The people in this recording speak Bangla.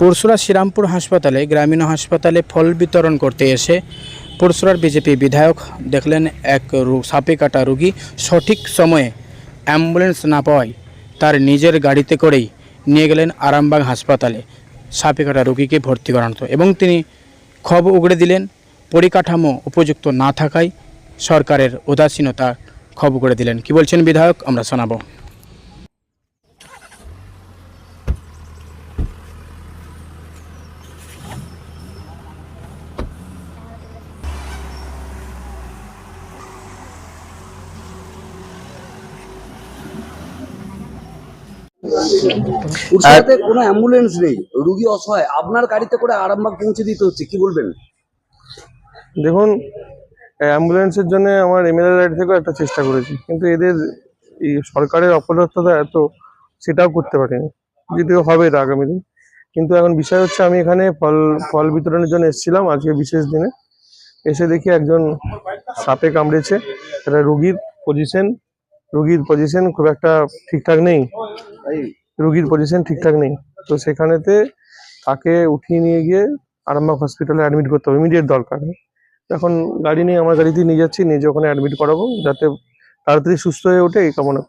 পরশুরা শ্রীরামপুর হাসপাতালে, গ্রামীণ হাসপাতালে ফল বিতরণ করতে এসে পরশুরার বিজেপি বিধায়ক দেখলেন এক সাপে কাটা রুগী সঠিক সময়ে অ্যাম্বুলেন্স না পাওয়ায় তার নিজের গাড়িতে করেই নিয়ে গেলেন আরামবাগ হাসপাতালে। সাপে কাটা রুগীকে ভর্তি করানো এবং তিনি খব উগড়ে দিলেন, পরিকাঠামো উপযুক্ত না থাকায় সরকারের উদাসীনতা খব উগড়ে দিলেন। কি বলছেন বিধায়ক? আমরা শোনাবো। উড়িষ্যাতে কোনো অ্যাম্বুলেন্স নেই রুগী অসহায়। আপনার গাড়িতে করে আরামবাগ পৌঁছে দিতে হচ্ছে কি বলবেন? দেখুন অ্যাম্বুলেন্সের জন্য আমার এমএলএ লাইট থেকেও একটা চেষ্টা করেছি কিন্তু এদের এই সরকারের অপদার্থতা এত সেটাও করতে পারেনি। যদিও হবে এটা আগামী দিন। কিন্তু এখন বিষয় হচ্ছে আমি এখানে ফল ফল বিতরণের জন্য এসেছিলাম আজকে বিশেষ দিনে। এসে দেখি একজন সাপে কামড়েছে একটা রুগীর পজিশন রুগীর পজিশন খুব একটা ঠিকঠাক নেই। রুগীর পজিশন ঠিকঠাক নেই। তো সেখানেতে তাকে উঠিয়ে নিয়ে গিয়ে আরামবাগ হসপিটালে অ্যাডমিট করতে হবে। ইমিডিয়েট দরকার। এখন গাড়ি নিয়ে, আমার গাড়িতেই নিয়ে যাচ্ছি নিজে ওখানে অ্যাডমিট করাবো, যাতে তাড়াতাড়ি সুস্থ হয়ে ওঠে, এই কামনা।